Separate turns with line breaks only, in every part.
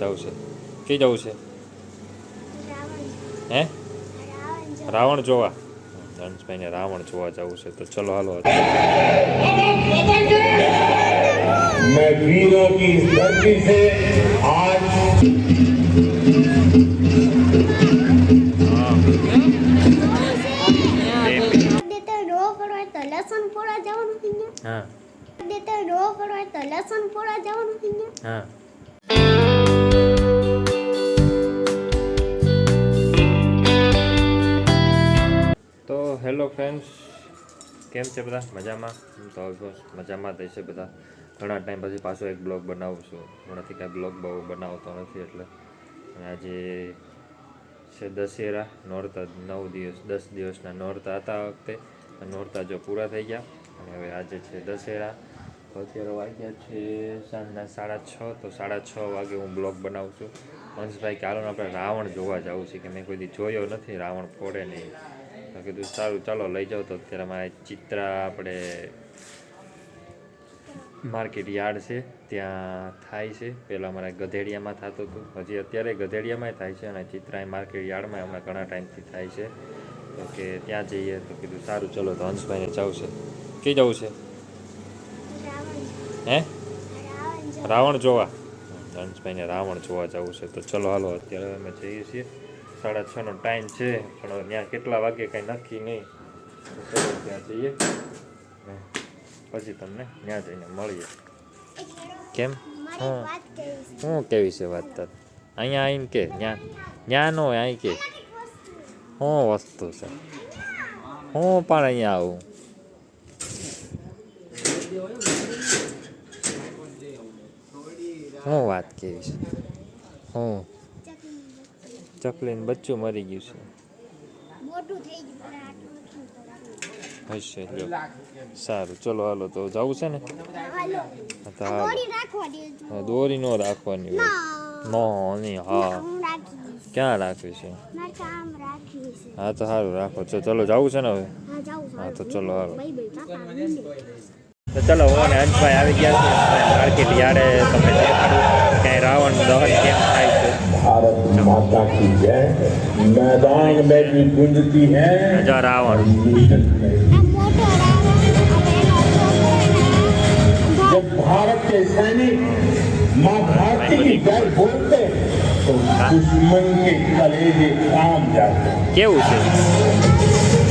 જવું છે કઈ જવું છે
રાવણ
હે
રાવણ જવું.
રાવણ જોવા ધનુષભાઈને રાવણ જોવા જવું છે તો ચલો હાલો
मैं वीरों की इस धरती से आज
દેતો રો પડવાય તો લસણ પોડા જવાનું થઈ ગયા
હા
દેતો રો પડવાય તો લસણ પોડા જવાનું થઈ ગયા
હા હેલો ફ્રેન્ડ્સ કેમ છે બધા? મજામાં? હું તો બસ મજામાં થઈ છે બધા. ઘણા ટાઈમ પછી પાછો એક બ્લોગ બનાવું છું. હમણાંથી કાંઈ બ્લોગ બહુ બનાવતો નથી એટલે. અને આજે છે દશેરા, નોરતા નવ દિવસ, દસ દિવસના નોરતા હતા વખતે. નોરતા જો પૂરા થઈ ગયા. અને હવે આજે છે દશેરા. તો અત્યારે વાગ્યા છે સાંજના સાડા છ. તો સાડા છ વાગે હું બ્લોગ બનાવું છું. હંસભાઈ કાલોને આપણે રાવણ જોવા જવું છે કે મેં કોઈ દી જોયો નથી? રાવણ ફોડે નહીં. તો કીધું સારું ચાલો લઈ જાઓ. તો અત્યારે મારે ચિત્રા આપણે માર્કેટ યાર્ડ છે ત્યાં થાય છે. પહેલાં અમારે ગધેડિયામાં થતું હતું. હજી અત્યારે ગધેડિયામાંય થાય છે અને ચિત્રા માર્કેટ યાર્ડમાં હમણાં ઘણા ટાઈમથી થાય છે. તો કે ત્યાં જઈએ તો કીધું સારું ચલો તો હંસભાઈને જવું છે. કઈ જવું છે? હે?
રાવણ
રાવણ જોવા. હંસભાઈને રાવણ જોવા જવું છે. તો ચલો હાલો અત્યારે અમે જઈએ છીએ. સાડા છનો ટાઈમ છે પણ ત્યાં કેટલા વાગે કંઈ નક્કી નહીં. ત્યાં જઈએ. પછી તમને ત્યાં જઈને મળીએ. કેમ? હા.
વાત
કેવી છે વાત તાર? અહીંયા આવીને કે ત્યાં ત્યાં નો અહીં કે. હું વસ્તુ છે. હું પણ અહીંયા આવું. હું વાત કેવી છે હું. ચકલીનું બચ્ચું મરી ગયું છે. હશે લ્યો. સારું ચલો હાલો તો જવું છે ને? હા તો હાલો.
દોરી
નો રાખવાની હોય.
નો.
નહીં હા. ક્યાં રાખવી છે?
મારે કામ રાખી છે.
હા તો સારું રાખો. ચલો ચલો જવું છે ને હવે?
હા
તો ચલો, હાલો. તો ચલો હું અને અંશભાઈ આવી ગયા છે. માર્કેટ યારે તમે દેખાડું. ક્યાંય રાવણ દહન કેમ થાય
भारत माता की जय। मैदान में भी गुंजती है। जब भारत के सैनिक माँ भारती की जय बोलते तो दुश्मन के कलेजे काम जाते।
क्यों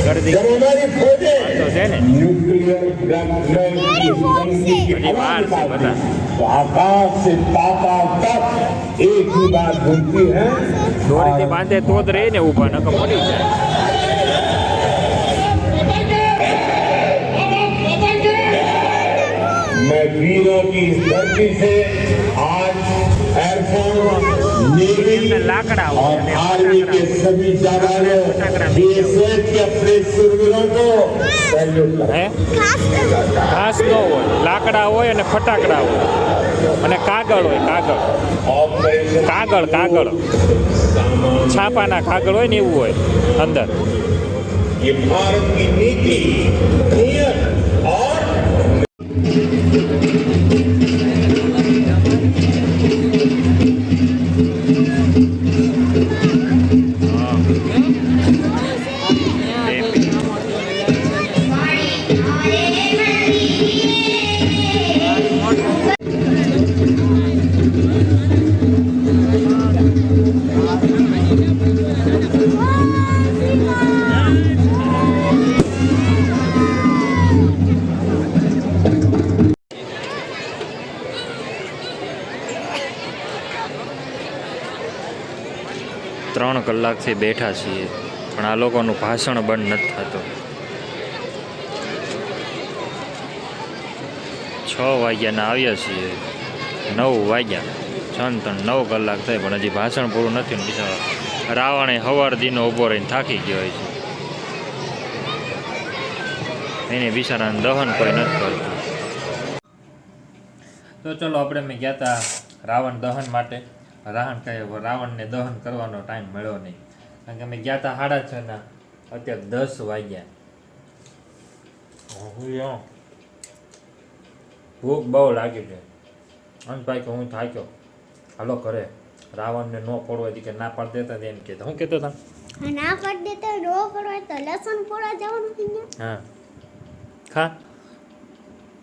છે ગરદી
जब हमारी
તો
फौजें
છે ને
न्यूक्लियर ड्रग की उमंग की
बड़ी बात से
आवाज
बता।
आती, तो आकाश से पाताल तक एक ही बात घूमती है
દોરીથી બાંધે તો જ રહે ને ઊભા નકર પડી જાય
मैं वीरों की इस धरती से आज અને
લાકડા
હોય અને
ઘાસ ન હોય લાકડા હોય અને ફટાકડા હોય. અને કાગળ હોય કાગળ. કાગળ કાગળ. છાપાના કાગળ હોય ને એવું હોય અંદર.
ભારતની નીતિ
ત્રણ કલાકથી બેઠા છીએ, પણ આ લોકોનું ભાષણ બંધ નથી થતું. છ વાગ્યાના આવ્યા છીએ, નવ વાગ્યા. છન ત્રણ, નવ કલાક થાય, પણ હજી ભાષણ પૂરું નથી ને બિચારા. રાવણે હવાર દીનો ઊભો રહીને થાકી ગયો હોય છે. એને બિચારાને દહન કોઈ નથી કરતું. તો ચલો, આપણે મેં ગયા હતા રાવણ દહન માટે. રાવણ કહે રાવણને દહન કરવાનો ટાઈમ મળ્યો નહીં. કારણ કે અમે ગયા હતા સાડા છ ના અત્યારે દસ વાગ્યા. હું ભૂખ બહુ લાગી છે. અંશભાઈ કે હું થાક્યો. હાલો ઘરે. રાવણને ન પડવા કે ના પાડ દેતા એમ કહેતા. હું કહેતો હતા
ના પાડ દેતા ન પડવા તો. લસણ પોડા જવાનું
હા. ખા.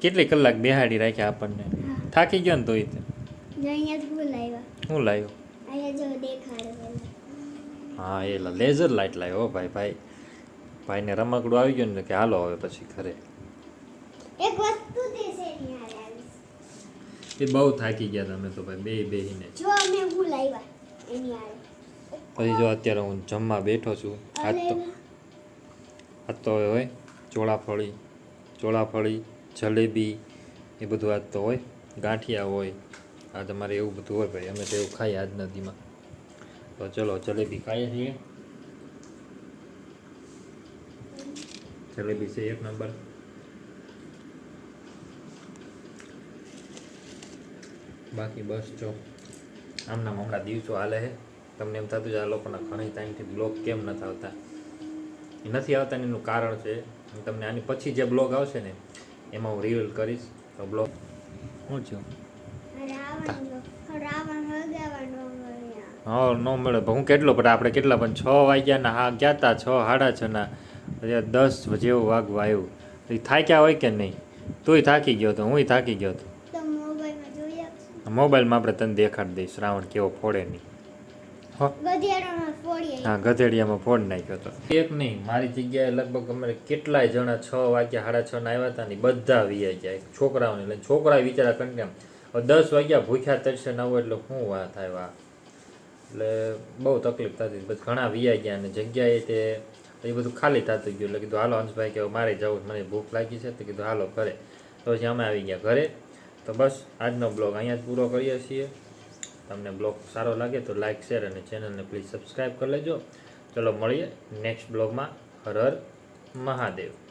કેટલી કલાક બેહાડી રાખ્યા આપણને? થાકી ગયો ને તોય તે?
જો
હું લાવ્યો હા એ લેઝર લાઇટ લાવ્યો ભાઈ ભાઈ. ભાઈને રમકડું આવી ગયું ને કે હાલો હવે પછી ઘરે. એ બહુ થાકી ગયા તમે તો ભાઈ બે બેહીને. પછી જો અત્યારે હું જમવા બેઠો છું. આજ તો આજ તો હોય ચોળાફળી ચોળાફળી જલેબી એ બધું આજ તો હોય ગાંઠિયા હોય. આ તમારે એવું બધું હોય ભાઈ, અમે તો એવું ખાઈએ આજ નદીમાં. તો ચલો, જલેબી ખાઈએ છીએ. જલેબી છે એક નંબર. બાકી બસ જો, આમના હમણાં દિવસો હાલે છે. તમને એમ થતું છે આ લોકોના ઘણી ટાઈમથી બ્લોગ કેમ નથી આવતા. એ નથી આવતા એનું કારણ છે, હું તમને આની પછી જે બ્લોગ આવશે ને, એમાં હું રિવીલ કરીશ. તો બ્લોગ શું થયું
રાવણ રાવણ હગાવાનો મળ્યા
હા ન મળે. પણ હું કેટલો પણ આપણે કેટલા પણ છ વાગ્યા ના હા ગયા હતા છ સાડા છ ના. દસ જેવું વાગવા આવ્યું. તો એ થાક્યા હોય કે નહીં? તોય થાકી ગયો હતો હું થાકી ગયો હતો
મોબાઈલમાં
આપણે તને દેખાડી દઈશ શ્રાવણ કેવો ફોડે નહીં. હો? હા ગધેડિયામાં ફોડ નાખ્યો હતો એક નહીં મારી જગ્યાએ લગભગ અમારે કેટલાય જણા છ વાગ્યા સાડા છ ના આવ્યા હતા ને બધા વીઆઈ ગયા. છોકરાઓને એટલે છોકરા વિચારા કંટામ દસ વાગ્યા ભૂખ્યા તરશે ન હોય એટલે શું વાત થાય વા એટલે બહુ તકલીફ થતી. પછી ઘણા વીઆઈ ગયા અને જગ્યાએ તે એ બધું ખાલી થતું ગયું. એટલે કીધું, હાલો હંસભાઈ, કે મારે જવું મને ભૂખ લાગી છે. તો કીધું, હાલો, ઘરે. તો પછી અમે આવી ગયા ઘરે. તો બસ આજનો બ્લોગ અહીંયા જ પૂરો કરીએ છીએ. તમને બ્લોગ સારો લાગે તો લાઇક શેર અને ચેનલને પ્લીઝ સબસ્ક્રાઈબ કરી લેજો. ચલો મળીએ નેક્સ્ટ બ્લોગમાં. હર હર મહાદેવ.